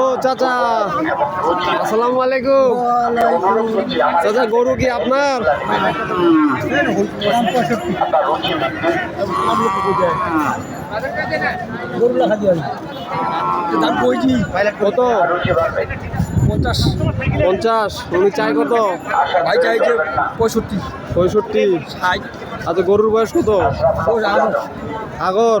ও চাচা। আসসালামু আলাইকুম। চাচা গরু কি আপনার? কত? পঞ্চাশ। পঞ্চাশ। উনি চাই কত? ভাই চাইছে পঁয়ষট্টি। পঁয়ষট্টি। ষাট। আচ্ছা গরুর বয়স কত? আগর।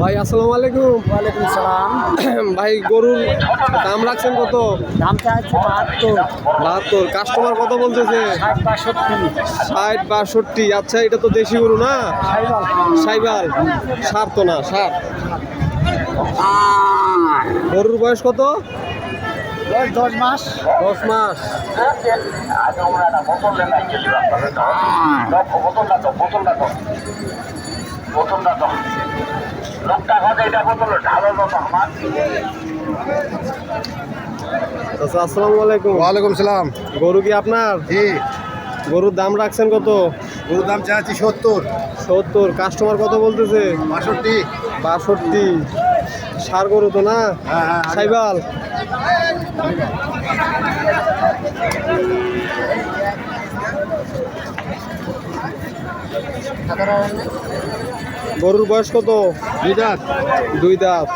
ভাই আসসালামু আলাইকুম। ওয়ালাইকুম সালাম। ভাই গরুর দাম রাখছেন কত? দাম চাইছে বাহাত্তর। বাহাত্তর। কাস্টমার কত বলতেছে? ষাট বাষট্টি। ষাট বাষট্টি। আচ্ছা এটা তো দেশি গরু না? সাইবাল। সাইবাল। সার তো না সার। গরুর বয়স কত? দশ দশ মাস। দশ মাস। আচ্ছা আসসালামু আলাইকুম। ওয়ালাইকুম সালাম। গরু কি আপনার? জি। গরুর দাম রাখছেন কত? গরুর দাম চাচ্ছি সত্তর। সত্তর। কাস্টমার কত বলতেছে? বাষট্টি। বাষট্টি। সার গরু তো না? হ্যাঁ, হ্যাঁ। সাইবাল? গরুর বয়স কত? দুই দাঁত। দুই দাঁত।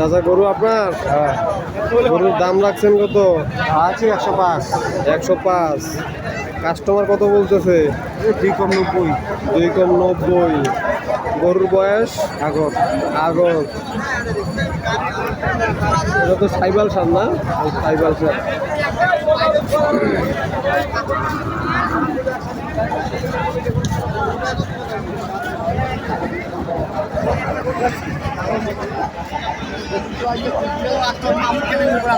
চাচা গরু আপনার? গরুর দাম রাখছেন কত? আছে একশো পাঁচ। একশো পাঁচ। কাস্টমার কত বলতেছে? দুই কম নব্বই। দুই কম নব্বই। গরুর বয়স? আগর। আগর। এটা তো সাইবাল সার না? সাইবাল সার। এই দুইখান করে মুই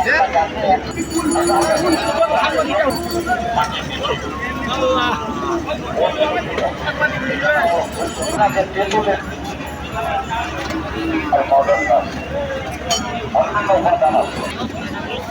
দাম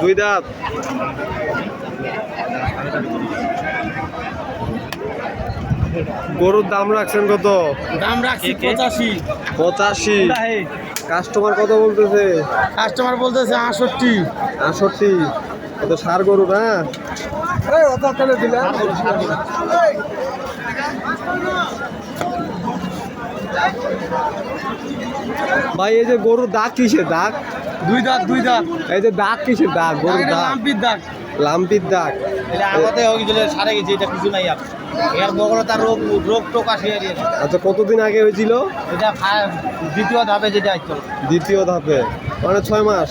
দুই দাঁত। গরুর দাম রাখছেন কত? দাম রাখছি পঁচাশি। পঁচাশি। কাস্টমার কত বলতেছে? কাস্টমার বলতেছে আটষট্টি। আটষট্টি। কত সার গরু না? ভাই এই যে গরুর দাগ কিসের দাগ? দুই দাঁত দুই দাগ। এই যে দাগ কিসের দাগ? গরুর দাগ। লাম্পির দাঁত লাম্পির দাগ। এটা আগতে হয়ে গেলে সারে গেছে এটা কিছু নাই আর। এর বগলে তার রোগ রোগ টোক দিয়েছে আচ্ছা কতদিন আগে হয়েছিল? এটা দ্বিতীয় ধাপে যেটা আসছে দ্বিতীয় ধাপে। মানে ছয় মাস?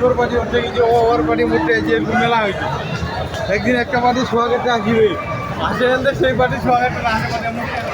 তোর পাটি কি যে ও ওর পার্টি মধ্যে যে মেলা হয়েছে। একদিন একটা পাটি সোহাগেরটা আসিবে। আসে সেই পাটি সোহাগেরটা না আসে